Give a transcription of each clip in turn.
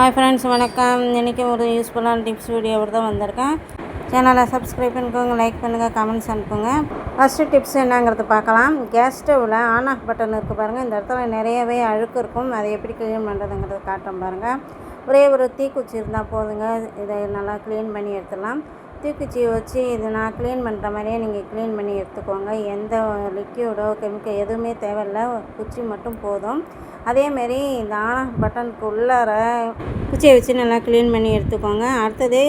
Hi friends வணக்கம். இன்றைக்கி ஒரு யூஸ்ஃபுல்லான டிப்ஸ் வீடியோவோட தான் வந்திருக்கேன். சேனலை சப்ஸ்கிரைப் பண்ணிக்கோங்க லைக் பண்ணுங்கள் கமெண்ட்ஸ் அனுப்புங்க. ஃபஸ்ட்டு டிப்ஸ் என்னங்கிறத பார்க்கலாம். கேஸ் ஸ்டவ்வில் ஆன் ஆஃப் பட்டன் இருக்குது பாருங்கள் இந்த இடத்துல நிறையவே அழுக்கு இருக்கும். அதை எப்படி க்ளீன் பண்ணுறதுங்கிறத காட்டும் பாருங்கள் ஒரே ஒரு தீக்குச்சி இருந்தால் போதுங்க. இதை நல்லா க்ளீன் பண்ணி எடுத்துடலாம். தீக்குச்சியை வச்சு இதை நான் க்ளீன் பண்ணுற மாதிரியே நீங்கள் க்ளீன் பண்ணி எடுத்துக்கோங்க. எந்த லிக்யூடோ கெமிக்கல் எதுவுமே தேவையில்ல. குச்சி மட்டும் போதும். அதேமாரி இந்த ஆன் பட்டனுக்கு உள்ளார குச்சியை வச்சு நல்லா க்ளீன் பண்ணி எடுத்துக்கோங்க. அடுத்தது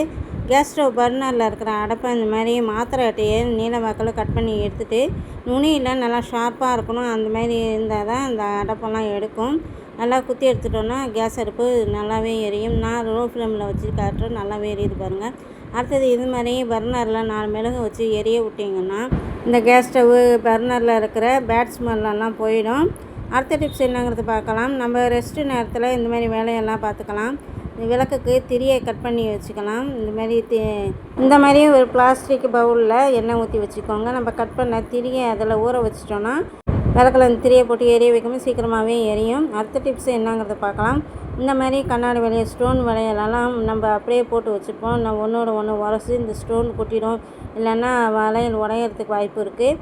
கேஸ் ஸ்டவ் பர்னரில் இருக்கிற அடப்பை இந்த மாதிரி மாத்திரை அட்டையை நீல வாக்கில் கட் பண்ணி எடுத்துகிட்டு நுனியில் நல்லா ஷார்ப்பாக இருக்கணும். அந்த மாதிரி இருந்தால் தான் அந்த அடப்பெல்லாம் எடுக்கும். நல்லா குத்தி எடுத்துட்டோன்னா கேஸ் அடுப்பு நல்லாவே எரியும். நான் லோ ஃப்ளேமில் வச்சு காட்டுறேன் நல்லாவே எரியுது பாருங்கள் அடுத்தது இது மாதிரி பர்னரில் நாலு மிளகு வச்சு எரிய விட்டிங்கன்னா இந்த கேஸ் ஸ்டவ்வு பர்னரில் இருக்கிற பேட் ஸ்மெல்லாம் போயிடும். அடுத்த டிப்ஸ் என்னங்கிறது பார்க்கலாம். நம்ம ரெஸ்ட்டு நேரத்தில் இந்த மாதிரி வேலையெல்லாம் பார்த்துக்கலாம். விளக்குக்கு திரியை கட் பண்ணி வச்சுக்கலாம். இந்த மாதிரி தி இந்த மாதிரி ஒரு பிளாஸ்டிக் பவுலில் எண்ணெய் ஊற்றி வச்சுக்கோங்க. நம்ம கட் பண்ண திரியை அதில் ஊற வச்சிட்டோன்னா விளக்கில் திரியை போட்டு எரிய வைக்கும்போது சீக்கிரமாகவே எரியும். அடுத்த டிப்ஸ் என்னங்கிறத பார்க்கலாம். இந்த மாதிரி கண்ணாடி வளையல் ஸ்டோன் வளையலெல்லாம் நம்ம அப்படியே போட்டு வச்சுப்போம். நம்ம ஒன்றோட ஒன்று உரசி இந்த ஸ்டோன் கொட்டிடும். இல்லைன்னா வளையல் உடையிறதுக்கு வாய்ப்பு இருக்குது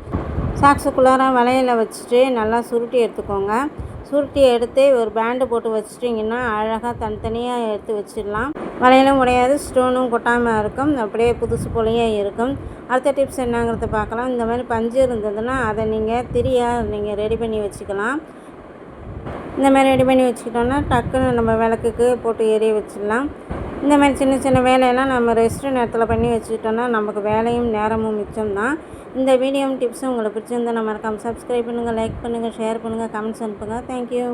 சாக்ஸுக்குள்ளார வளையலை வச்சுட்டு நல்லா சுருட்டி எடுத்துக்கோங்க. சுருட்டி எடுத்து ஒரு பேண்டு போட்டு வச்சிட்டிங்கன்னா அழகாக தனித்தனியாக எடுத்து வச்சிடலாம். வளையலும் உடையாது ஸ்டோனும் கொட்டாமல் இருக்கும். அப்படியே புதுசு போலையே இருக்கும். அடுத்த டிப்ஸ் என்னங்கிறத பார்க்கலாம். இந்த மாதிரி பஞ்சு இருந்ததுன்னா அதை நீங்கள் திரியாக நீங்கள் ரெடி பண்ணி வச்சுக்கலாம். இந்த மாதிரி ரெடி பண்ணி வச்சுக்கிட்டோன்னா டக்குன்னு நம்ம விளக்குக்கு போட்டு எரிய வச்சிடலாம். இந்த மாதிரி சின்ன சின்ன வேலையெல்லாம் நம்ம ரெஸ்ட் நேரத்தில் பண்ணி வச்சுக்கிட்டோன்னா நமக்கு வேலையும் நேரமும் மிச்சம் தான் இந்த வீடியோவும் டிப்ஸும் உங்களுக்கு பிடிச்சிருந்தால் நம்ம மறக்காமல் சப்ஸ்கிரைப் பண்ணுங்கள் லைக் பண்ணுங்கள் ஷேர் பண்ணுங்கள் கமெண்ட்ஸ் அனுப்புங்க. தேங்க்யூ